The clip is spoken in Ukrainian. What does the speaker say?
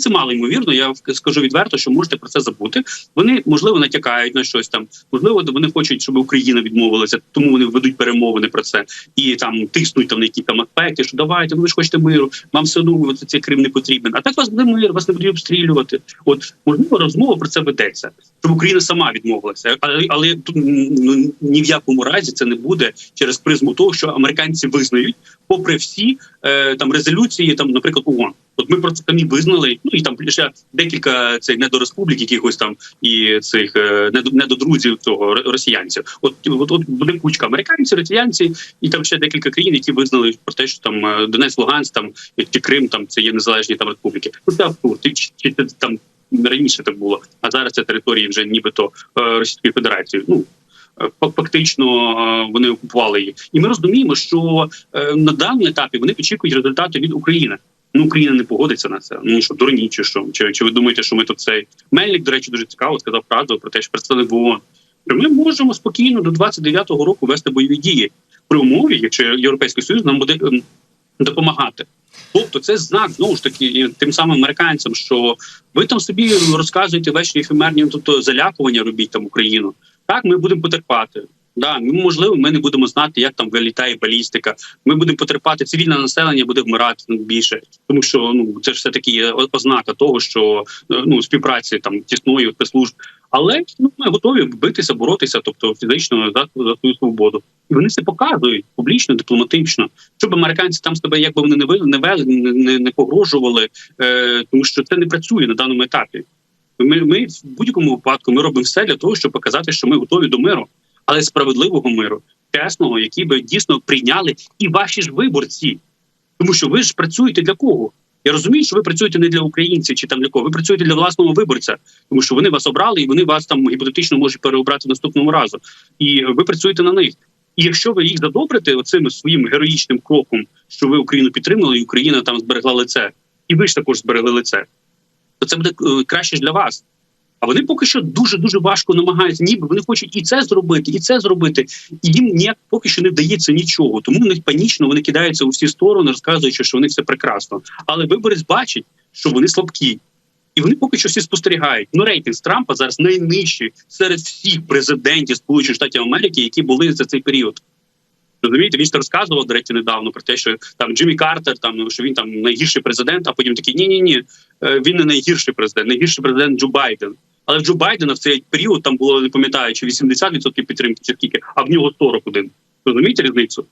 Це мало ймовірно. Я скажу відверто, що можете про це забути. Вони можливо натякають на щось там. Можливо, вони хочуть, щоб Україна відмовилася, тому вони ведуть перемовини про це і там тиснуть там на які там аспекти, що давайте, ну ви ж хочете миру. Вам все одно цей Крим не потрібен. А так вас буде мир, вас не будуть обстрілювати. От можливо, розмова про це ведеться, щоб Україна сама відмовилася, але але тут ну ні в якому разі це не буде через призму того, що американці визнають, попри всі е, там резолюції, там, наприклад, ООН. От ми про це самі визнали. Ну і там ще декілька цих недореспублік, якихось там і цих е, недо- недодрузів ро- росіянців. От от, от буде кучка американці, росіянці, і там ще декілька країн, які визнали про те, що там е, Донець, Луганськ, там чи Крим, там це є незалежні там республіки. Ну це абсурд. Чи, чи це там раніше так було, а зараз це території вже нібито е, Російської Федерації. Ну е, фактично е, вони окупували її, і ми розуміємо, що на даному етапі вони очікують результати від України. Ну, Україна не погодиться на це. Ну що дурні, чи що? Чи, чи ви думаєте, що ми тут цей Мельник, до речі, дуже цікаво сказав фразу про те, що представник ООН, що ми можемо спокійно до 29-го року вести бойові дії при умові, якщо Європейський Союз нам буде ем, допомагати. Тобто, це знак знову ж таки тим самим американцям, що ви там собі розказуєте вещі ефемерні, тобто залякування робіть там Україну. Так, ми будемо потерпати. Да, ми, можливо, ми не будемо знати, як там вилітає балістика. Ми будемо потерпати. Цивільне населення буде вмирати ну, більше, тому що ну це ж все таки ознака того, що е, ну співпраці там тісної спецслужб. Але ну ми готові битися, боротися, тобто фізично за, за свою свободу. І вони це показують публічно, дипломатично, щоб американці там себе якби вони не ви не вели, не, не, погрожували, е, тому що це не працює на даному етапі. Ми, ми в будь-якому випадку ми робимо все для того, щоб показати, що ми готові до миру, але справедливого миру, чесного, який би дійсно прийняли і ваші ж виборці, тому що ви ж працюєте для кого? Я розумію, що ви працюєте не для українців чи там для кого. Ви працюєте для власного виборця, тому що вони вас обрали і вони вас там гіпотетично можуть переобрати наступного разу. І ви працюєте на них. І якщо ви їх задобрите оцим своїм героїчним кроком, що ви Україну підтримали, і Україна там зберегла лице, і ви ж також зберегли лице, то це буде е, краще для вас. А вони поки що дуже дуже важко намагаються, ніби вони хочуть і це зробити, і це зробити, і їм ніяк поки що не вдається нічого. Тому вони панічно вони кидаються у всі сторони, розказуючи, що вони все прекрасно. Але виборець бачить, що вони слабкі, і вони поки що всі спостерігають. Ну рейтинг з Трампа зараз найнижчий серед всіх президентів Сполучених Штатів Америки, які були за цей період. Розумієте, він ж розказував до речі недавно про те, що там Джиммі Картер, там що він там найгірший президент, а потім такий ні, ні, ні, він не найгірший президент, найгірший президент Джо Байден. Але в Джо Байдена в цей період там було не пам'ятаю, чи 80% підтримки, чи скільки, а в нього 41. Розумієте різницю?